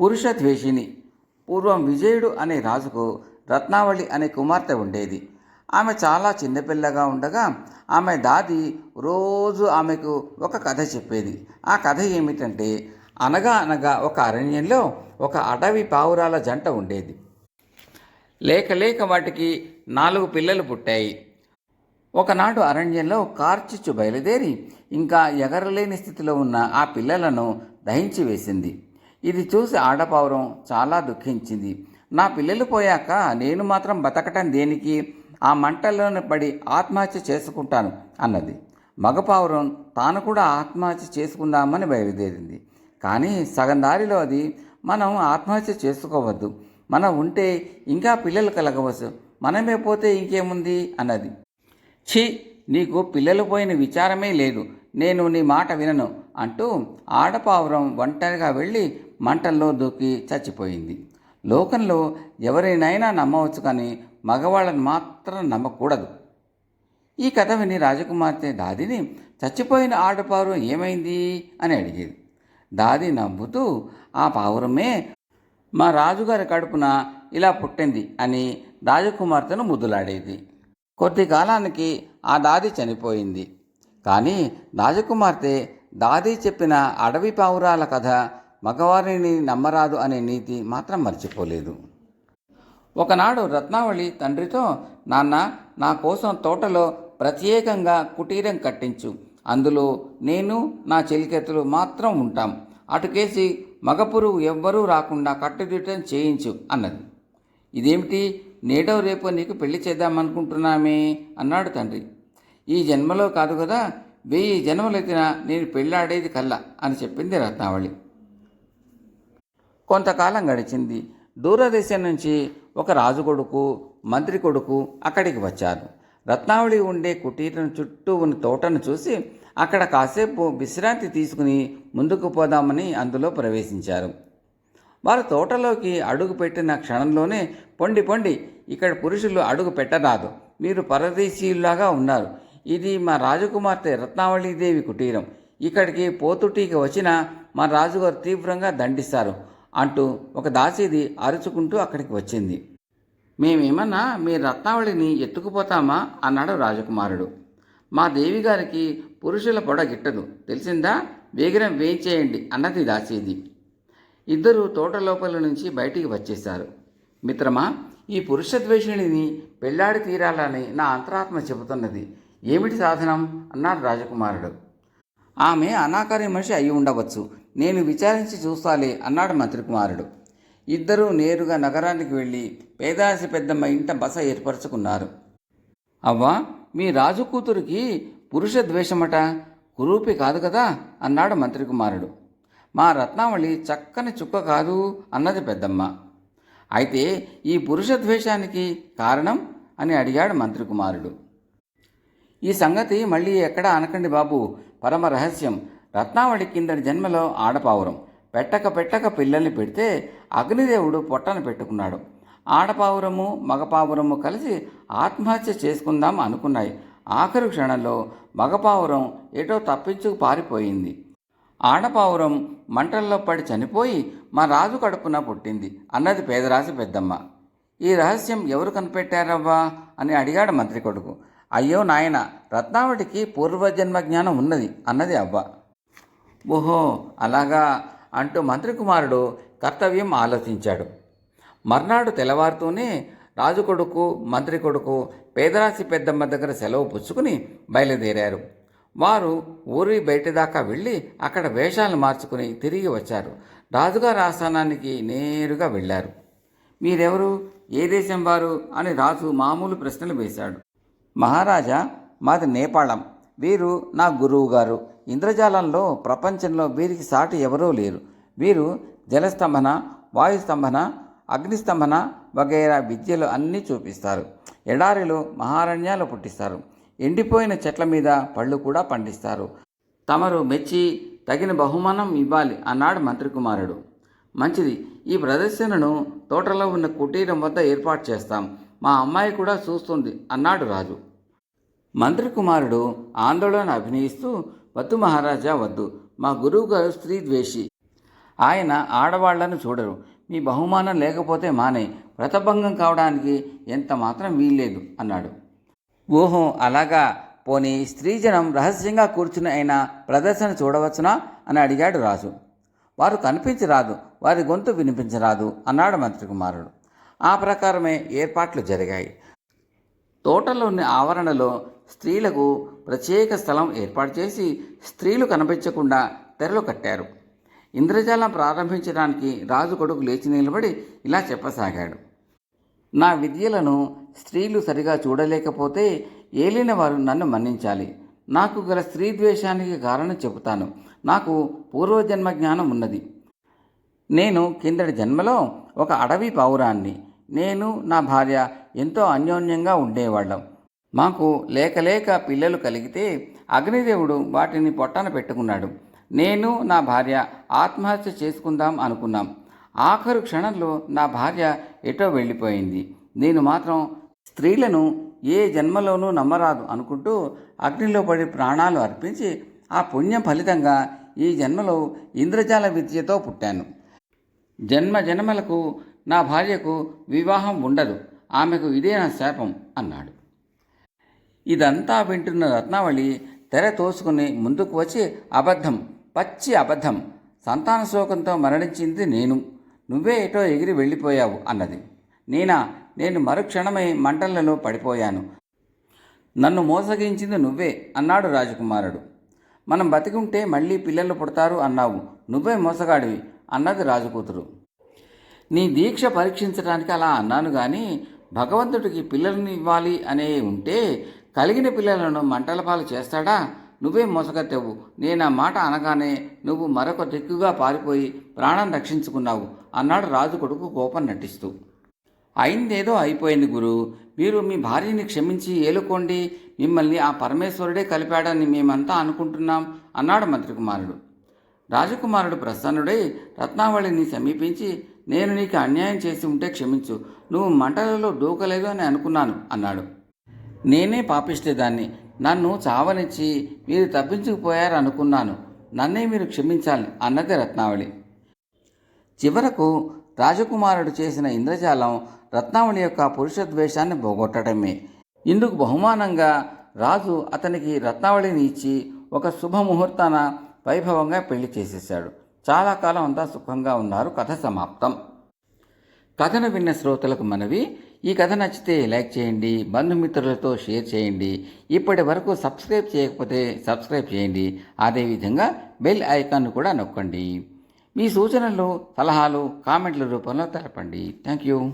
పురుష ద్వేషిని పూర్వం విజయుడు అనే రాజుకు రత్నావళి అనే కుమార్తె ఉండేది. ఆమె చాలా చిన్నపిల్లగా ఉండగా ఆమె దాది రోజు ఆమెకు ఒక కథ చెప్పేది. ఆ కథ ఏమిటంటే అనగా అనగా ఒక అరణ్యంలో ఒక అటవీ పావురాల జంట ఉండేది. లేక లేక వాటికి నాలుగు పిల్లలు పుట్టాయి. ఒకనాడు అరణ్యంలో కార్చిచ్చు బయలుదేరి ఇంకా ఎగరలేని స్థితిలో ఉన్న ఆ పిల్లలను దహించి వేసింది. ఇది చూసి ఆడపావురం చాలా దుఃఖించింది. నా పిల్లలు పోయాక నేను మాత్రం బతకటం దేనికి? ఆ మంటల్లోనే పడి ఆత్మహత్య చేసుకుంటాను అన్నది. మగపావురం తాను కూడా ఆత్మహత్య చేసుకుందామని బయలుదేరింది. కానీ సగం దారిలో అది మనం ఆత్మహత్య చేసుకోవద్దు. మనం ఉంటే ఇంకా పిల్లలు కలగవచ్చు. మనమే పోతే ఇంకేముంది? అన్నది. ఛీ! నీకు పిల్లలు పోయిన విచారమే లేదు. నేను నీ మాట వినను అంటూ ఆడపావురం ఒంటరిగా వెళ్ళి మంటల్లో దూకి చచ్చిపోయింది. లోకంలో ఎవరినైనా నమ్మవచ్చు కానీ మగవాళ్ళని మాత్రం నమ్మకూడదు. ఈ కథ విని రాజకుమార్తె దాదిని చచ్చిపోయిన ఆడపావురం ఏమైంది? అని అడిగేది. దాది నవ్వుతూ ఆ పావురమే మా రాజుగారి కడుపున ఇలా పుట్టింది అని రాజకుమార్తెను ముద్దులాడేది. కొద్ది కాలానికి ఆ దాది చనిపోయింది. కానీ రాజకుమార్తె దాది చెప్పిన అడవి పావురాల కథ మగవారిని నమ్మరాదు అనే నీతి మాత్రం మర్చిపోలేదు. ఒకనాడు రత్నావళి తండ్రితో నాన్న నా కోసం తోటలో ప్రత్యేకంగా కుటీరం కట్టించు. అందులో నేను నా చెలికెత్తలు మాత్రం ఉంటాం. అటుకేసి మగపురుగు ఎవ్వరూ రాకుండా కట్టుదిట్టం చేయించు అన్నది. ఇదేమిటి? నేడో రేపో నీకు పెళ్ళి చేద్దామనుకుంటున్నామే అన్నాడు తండ్రి. ఈ జన్మలో కాదు కదా వెయ్యి జన్మలెత్తినా నేను పెళ్ళాడేది కల్లా అని చెప్పింది రత్నావళి. కొంతకాలం గడిచింది. దూరదేశం నుంచి ఒక రాజు కొడుకు మంత్రి కొడుకు అక్కడికి వచ్చారు. రత్నావళి ఉండే కుటీరం చుట్టూ ఉన్న తోటను చూసి అక్కడ కాసేపు విశ్రాంతి తీసుకుని ముందుకు పోదామని అందులో ప్రవేశించారు. వారు తోటలోకి అడుగు పెట్టిన క్షణంలోనే పొండి పొండి ఇక్కడ పురుషులు అడుగు పెట్టరాదు. మీరు పరదేశీయులాగా ఉన్నారు. ఇది మా రాజకుమార్తె రత్నావళీదేవి కుటీరం. ఇక్కడికి పోతుటీకి వచ్చిన మా రాజుగారు తీవ్రంగా దండిస్తారు. అంటూ ఒక దాసీది అరుచుకుంటూ అక్కడికి వచ్చింది. మేమేమన్నా మీ రత్నావళిని ఎత్తుకుపోతామా? అన్నాడు రాజకుమారుడు. మా దేవి గారికి పురుషుల పొడ గిట్టదు. తెలిసిందా? వేగిరం వేయించేయండి అన్నది దాసీది. ఇద్దరు తోట లోపల నుంచి బయటికి వచ్చేశారు. మిత్రమా ఈ పురుష ద్వేషిణిని పెళ్ళాడి తీరాలని నా అంతరాత్మ చెబుతున్నది. ఏమిటి సాధనం? అన్నాడు రాజకుమారుడు. ఆమె అనాకారి మనిషి అయి ఉండవచ్చు. నేను విచారించి చూస్తాలే అన్నాడు మంత్రికుమారుడు. ఇద్దరూ నేరుగా నగరానికి వెళ్ళి పేదాసి పెద్దమ్మ ఇంట బస ఏర్పరచుకున్నారు. అవ్వా మీ రాజు కూతురికి పురుష ద్వేషమట? కురూపి కాదు కదా? అన్నాడు మంత్రికుమారుడు. మా రత్నావళి చక్కని చుక్క కాదు అన్నది పెద్దమ్మ. అయితే ఈ పురుష ద్వేషానికి కారణం? అని అడిగాడు మంత్రికుమారుడు. ఈ సంగతి మళ్ళీ ఎక్కడా అనకండి బాబు. పరమ రహస్యం. రత్నావళి కిందటి జన్మలో ఆడపావురం. పెట్టక పెట్టక పిల్లల్ని పెడితే అగ్నిదేవుడు పొట్టను పెట్టుకున్నాడు. ఆడపావురము మగపావురము కలిసి ఆత్మహత్య చేసుకుందాం అనుకున్నాయి. ఆఖరి క్షణంలో మగపావురం ఏటో తప్పించుకు పారిపోయింది. ఆడపావురం మంటల్లో పడి చనిపోయి మా రాజు కడుపున పుట్టింది. అన్నది పేదరాశి పెద్దమ్మ. ఈ రహస్యం ఎవరు కనిపెట్టారవ్వా అని అడిగాడు మంత్రి కొడుకు అయ్యో నాయన రత్నావళికి పూర్వజన్మ జ్ఞానం ఉన్నది అన్నది అవ్వ. ఓహో అలాగా అంటూ మంత్రి కుమారుడు కర్తవ్యం ఆలోచించాడు. మర్నాడు తెల్లవారుతూనే రాజు కొడుకు మంత్రి కొడుకు పేదరాశి పెద్దమ్మ దగ్గర సెలవు పుచ్చుకుని బయలుదేరారు. వారు ఊరి బయట దాకా వెళ్ళి అక్కడ వేషాలు మార్చుకుని తిరిగి వచ్చారు. రాజుగారి ఆస్థానానికి నేరుగా వెళ్ళారు. మీరెవరు? ఏ దేశం వారు? అని రాజు మామూలు ప్రశ్నలు వేశాడు. మహారాజా మాది నేపాళం. వీరు నా గురువు గారు ఇంద్రజాలంలో ప్రపంచంలో వీరికి సాటి ఎవరూ లేరు. వీరు జలస్తంభన వాయుస్తంభన అగ్నిస్తంభన వగైరా విద్యలు అన్నీ చూపిస్తారు. ఎడారిలో మహారణ్యాలు పుట్టిస్తారు. ఎండిపోయిన చెట్ల మీద పళ్ళు కూడా పండిస్తారు. తమరు మెచ్చి తగిన బహుమానం ఇవ్వాలి అన్నాడు మంత్రి కుమారుడు మంచిది. ఈ ప్రదర్శనను తోటలో ఉన్న కుటీరం వద్ద ఏర్పాటు చేస్తాం. మా అమ్మాయి కూడా చూస్తుంది అన్నాడు రాజు. మంత్రి కుమారుడు ఆందోళన అభినయిస్తూ వద్దు మహారాజా వద్దు. మా గురువు గారు స్త్రీ ద్వేషి. ఆయన ఆడవాళ్ళను చూడరు. మీ బహుమానం లేకపోతే మానే. వ్రతభంగం కావడానికి ఎంత మాత్రం వీల్లేదు అన్నాడు. ఓహో అలాగా. పోనీ స్త్రీజనం రహస్యంగా కూర్చుని అయినా ప్రదర్శన చూడవచ్చునా? అని అడిగాడు రాజు. వారు కనిపించరాదు. వారి గొంతు వినిపించరాదు అన్నాడు మంత్రి కుమారుడు ఆ ప్రకారమే ఏర్పాట్లు జరిగాయి. తోటలోని ఆవరణలో స్త్రీలకు ప్రత్యేక స్థలం ఏర్పాటు చేసి స్త్రీలు కనిపించకుండా తెరలు కట్టారు. ఇంద్రజాలం ప్రారంభించడానికి రాజు కొడుకు లేచి నిలబడి ఇలా చెప్పసాగాడు. నా విద్యలను స్త్రీలు సరిగా చూడలేకపోతే ఏలిన వారు నన్ను మన్నించాలి. నాకు గల స్త్రీ ద్వేషానికి కారణం చెబుతాను. నాకు పూర్వజన్మ జ్ఞానం ఉన్నది. నేను కిందటి జన్మలో ఒక అడవి పౌరాన్ని. నేను నా భార్య ఎంతో అన్యోన్యంగా ఉండేవాళ్ళం. మాకు లేకలేక పిల్లలు కలిగితే అగ్నిదేవుడు వాటిని పొట్టన పెట్టుకున్నాడు. నేను నా భార్య ఆత్మహత్య చేసుకుందాం అనుకున్నాం. ఆఖరు క్షణంలో నా భార్య ఎటో వెళ్ళిపోయింది. నేను మాత్రం స్త్రీలను ఏ జన్మలోనూ నమ్మరాదు అనుకుంటూ అగ్నిలో పడి ప్రాణాలు అర్పించి ఆ పుణ్యం ఫలితంగా ఈ జన్మలో ఇంద్రజాల విద్యతో పుట్టాను. జన్మ జన్మలకు నా భార్యకు వివాహం ఉండదు. ఆమెకు ఇదే నా శాపం అన్నాడు. ఇదంతా వింటున్న రత్నావళి తెర తోసుకుని ముందుకు వచ్చి అబద్ధం పచ్చి అబద్ధం. సంతాన శోకంతో మరణించింది నేను. నువ్వే ఎటో ఎగిరి వెళ్ళిపోయావు అన్నది. నేనా నేను మరుక్షణమై మంటలలో పడిపోయాను. నన్ను మోసగించింది నువ్వే అన్నాడు రాజకుమారుడు. మనం బతికుంటే మళ్ళీ పిల్లలు పుడతారు అన్నావు. నువ్వే మోసగాడివి అన్నది రాజకూతురు. నీ దీక్ష పరీక్షించడానికి అలా అన్నాను కానీ భగవంతుడికి పిల్లల్ని ఇవ్వాలి అనే ఉంటే కలిగిన పిల్లలను మంటల పాలు చేస్తాడా? నువ్వే మోసగత్తెవు. నేను ఆ మాట అనగానే నువ్వు మరొక దిక్కుగా పారిపోయి ప్రాణం రక్షించుకున్నావు అన్నాడు రాజు కొడుకు కోపం నటిస్తూ. అయిందేదో అయిపోయింది గురు. మీరు మీ భార్యని క్షమించి ఏలుకోండి. మిమ్మల్ని ఆ పరమేశ్వరుడే కలిపాడని మేమంతా అనుకుంటున్నాం అన్నాడు మంత్రి కుమారుడు రాజకుమారుడు ప్రసన్నుడై రత్నావళిని సమీపించి నేను నీకు అన్యాయం చేసి ఉంటే క్షమించు. నువ్వు మంటలలో దూకలేదు అని అనుకున్నాను అన్నాడు. నేనే పాపిస్తేదాన్ని నన్ను చావనిచ్చి మీరు తప్పించుకుపోయారనుకున్నాను. నన్నే మీరు క్షమించాలి అన్నది రత్నావళి. చివరకు రాజకుమారుడు చేసిన ఇంద్రజాలం రత్నావళి యొక్క పురుష ద్వేషాన్ని పోగొట్టడమే. ఇందుకు బహుమానంగా రాజు అతనికి రత్నావళిని ఇచ్చి ఒక శుభముహూర్తాన వైభవంగా పెళ్ళి చేసేశాడు. చాలా కాలం అంతా సుఖంగా ఉన్నారు. కథ సమాప్తం. కథను విన్న శ్రోతలకు మనవి ఈ కథ నచ్చితే లైక్ చేయండి బంధుమిత్రులతో షేర్ చేయండి. ఇప్పటి వరకు సబ్స్క్రైబ్ చేయకపోతే సబ్స్క్రైబ్ చేయండి. అదేవిధంగా బెల్ ఐకాన్ను కూడా నొక్కండి. మీ సూచనలు సలహాలు కామెంట్ల రూపంలో తెలపండి. Thank you